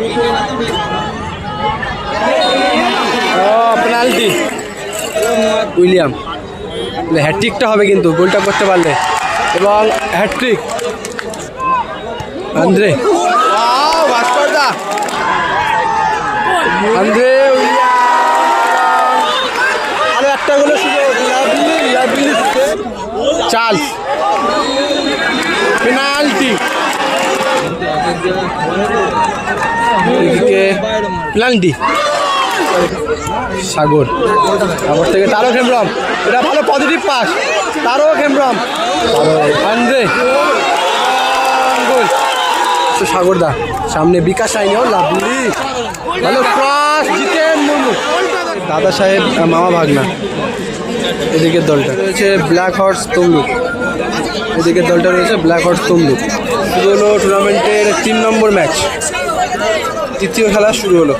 ও penalty William হ্যাট্রিকটা হবে কিন্তু গোলটা করতে পারলে। এবং হ্যাট্রিক আন্দ্রে আন্দ্রে আরও একটা গুলো চার্লস পেনাল্টি এদিকে প্লান্টি সাগর। সাগর থেকে তারও খেমরম। এটা ভালো পজিটিভ পাস তারও খেমরম। আন্দ্রে গোল তো সাগরদা সামনে বিকাশ আইনিও লাভলি। ভালো ক্রস জিতেন মুর্মু। দাদা সাহেব মামা ভাগনা। এদিকের দলটা রয়েছে ব্ল্যাক হর্স তমলুক। এদিকের দলটা রয়েছে ব্ল্যাক হর্স তমলুক। হলো টুর্নামেন্টের তিন নম্বর ম্যাচ তৃতীয় খেলা শুরু হলো।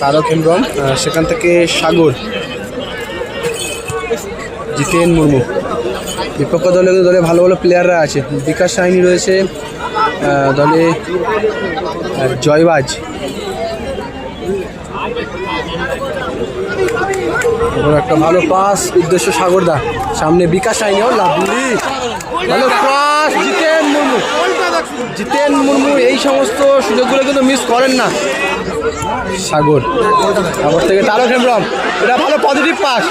তারক হেমব্রম সেখান থেকে সাগর জিতেন মুর্মু। বিপক্ষ দলে দলে ভালো ভালো প্লেয়াররা আছে। বিকাশ সাইনি রয়েছে দলে জয়বাজ। একটা ভালো পাস উদ্দেশ্য সাগরদা। সামনে বিকাশ আইনিও লাভলি ভালো ক্রস, জিতেন মুর্মু। জিতেন মুর্মু, এই সমস্ত সুযোগগুলো কিন্তু মিস করেন না। সাগর সাগর থেকে তারক হেমব্রম। এটা ভালো পজিটিভ পাস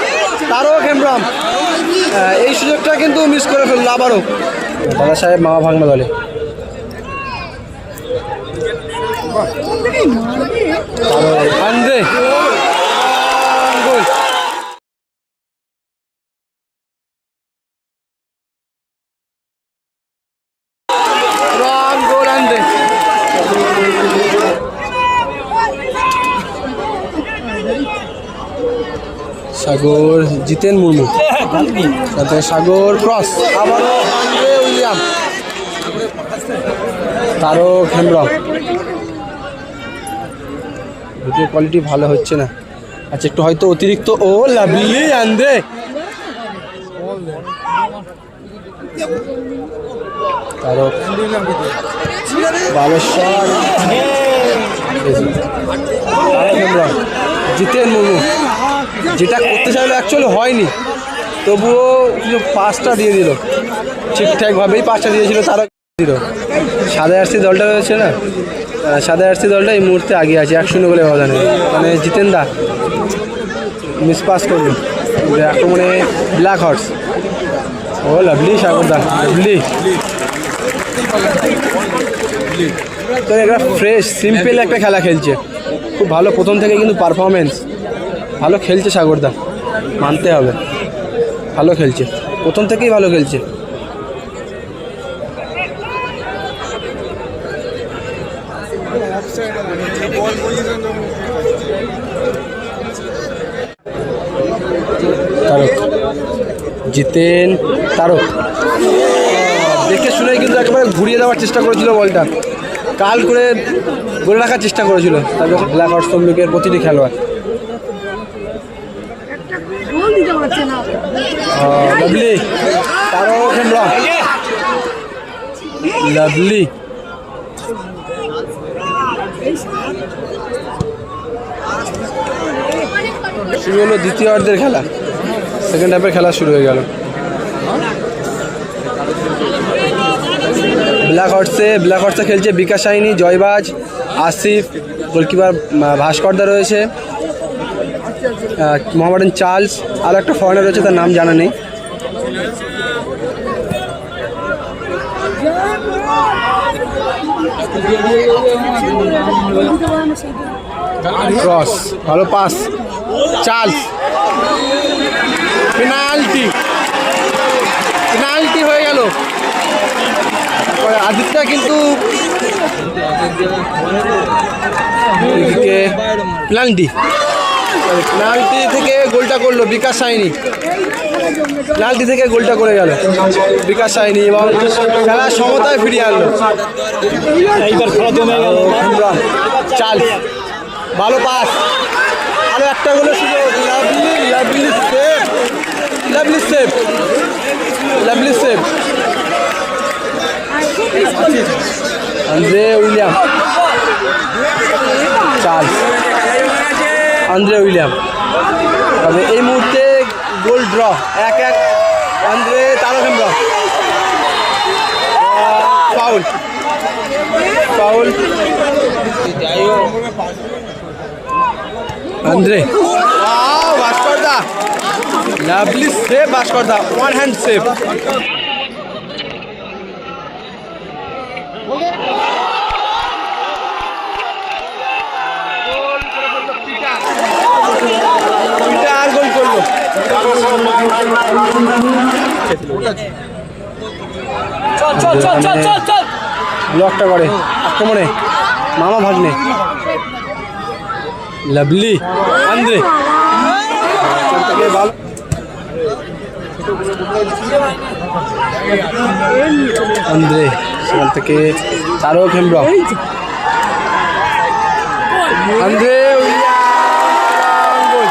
তারক হেমব্রম এই সুযোগটা কিন্তু মিস করে ফেলল আবারও। দাদা সাহেব, মামা ভাঙনা দলে। আন্দ্রে গোল রং গোল আন্দ্রে সাগর জিতেন মুর্মু। তারপরে সাগর ক্রস। আবারও Andre William. Tarak Hembram. Video quality ভালো হচ্ছে না। আচ্ছা একটু হয়তো অতিরিক্ত। ও লাভলি আন্দ্রে। তারক। ভালো শট জিতেন মুর্মু যেটা করতে চাইলো অ্যাকচুয়ালি হয়নি। তবুও কিছু পাসটা দিয়ে দিল। ঠিকঠাকভাবেই পাঁচটা দিয়েছিল তারা দিল। সাদা আরসি দলটা রয়েছে না? সাদা আরসি দলটা এই মুহূর্তে আগে আছে এক শূন্য বলে ব্যবধানে মানে জিতেন দা মিস পাস করল। যে আক্রমণে ব্ল্যাক হর্স ও লাভলি সাগরদা লাভলি তো একটা ফ্রেশ সিম্পল একটা খেলা খেলছে। খুব ভালো, প্রথম থেকে কিন্তু পারফরমেন্স ভালো খেলছে সাগরদা। মানতে হবে। ভালো খেলছে। প্রথম থেকেই ভালো খেলছে। তারক। জিতেন তারক। দেখে শুনে কিন্তু একেবারে ঘুরিয়ে দেওয়ার চেষ্টা করেছিল বলটা। কাল করে বলে রাখার চেষ্টা করেছিল। তারপর ব্ল্যাক হর্স তমলুকের প্রতিটি খেলোয়াড়। লাভলি। লাভলি। শুরু হলো দ্বিতীয় অর্ধের খেলা সেকেন্ড হাফের খেলা শুরু হয়ে গেল। ব্ল্যাক হর্সে ব্ল্যাক হর্সে খেলছে বিকাশ আইনি জয়বাজ, আসিফ, গোলকিপার ভাস্করদা রয়েছে মোহামেডান চার্লস, আর একটা ফরেনার রয়েছে, তার নাম জানা নেই। ক্রস ভালো পাস চার্লস। পেনাল্টি পেনাল্টি হয়ে গেল। আদিত্য কিন্তু এদিকে পেনাল্টি। থেকে গোলটা করল বিকাশ সাইনি পেনাল্টি থেকে গোলটা করে গেল বিকাশ সাইনি এবং খেলা সমতায় ফিরিয়ে আনলো। চাল। ভালো পাস। আরও একটা গুলো সুযোগ। Lovely lovely save. Lovely save. Lovely save. Andre William. Charles Andre William. তবে এই মুহূর্তে গোল ড্র। এক এক। Andre Tarak Hembram foul. Foul. Andre. ভাস্করদা lovely save ভাস্করদা ওয়ান হ্যান্ড সেভ পিটা আর গোল করল চল চল চল চল চল চল ব্লকটা করে আক্রমণে। মামা ভাগ্নে। Lovely Andre. আন্দ্রে সেখান থেকে Tarak Hembram. Andre William goal.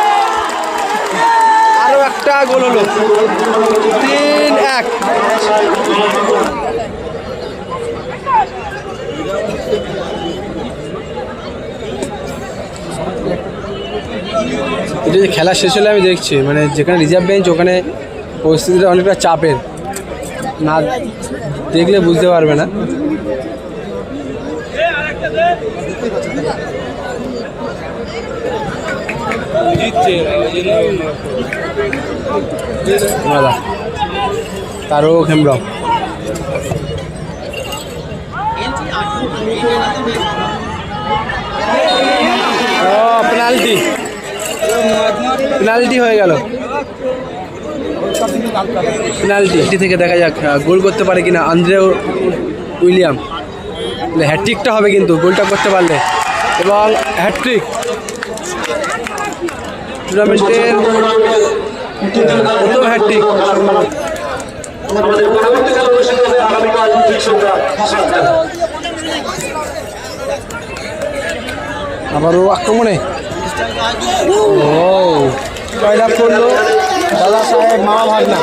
আরও একটা গোল হলো। তিন, এক। এটা যে খেলা শেষ হলে আমি দেখছি মানে যেখানে রিজার্ভ বেঞ্চ ওখানে পরিস্থিতিটা অনেকটা চাপের। না দেখলে বুঝতে পারবে না। তারক হেমব্রম পেনাল্টি। পেনাল্টি হয়ে গেল। পেনাল্টি থেকে দেখা যাক গোল করতে পারে কিনা আন্দ্রে উইলিয়াম। হ্যাট্রিকটা হবে কিন্তু, গোলটা করতে পারলে। এবং হ্যাট্রিক টুর্নামেন্টের প্রথম হ্যাট্রিক আবারও আক্রমণে। জয়লাভ করল দাদা সাহেব ভাগনা।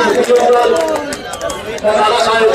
দাদা সাহেব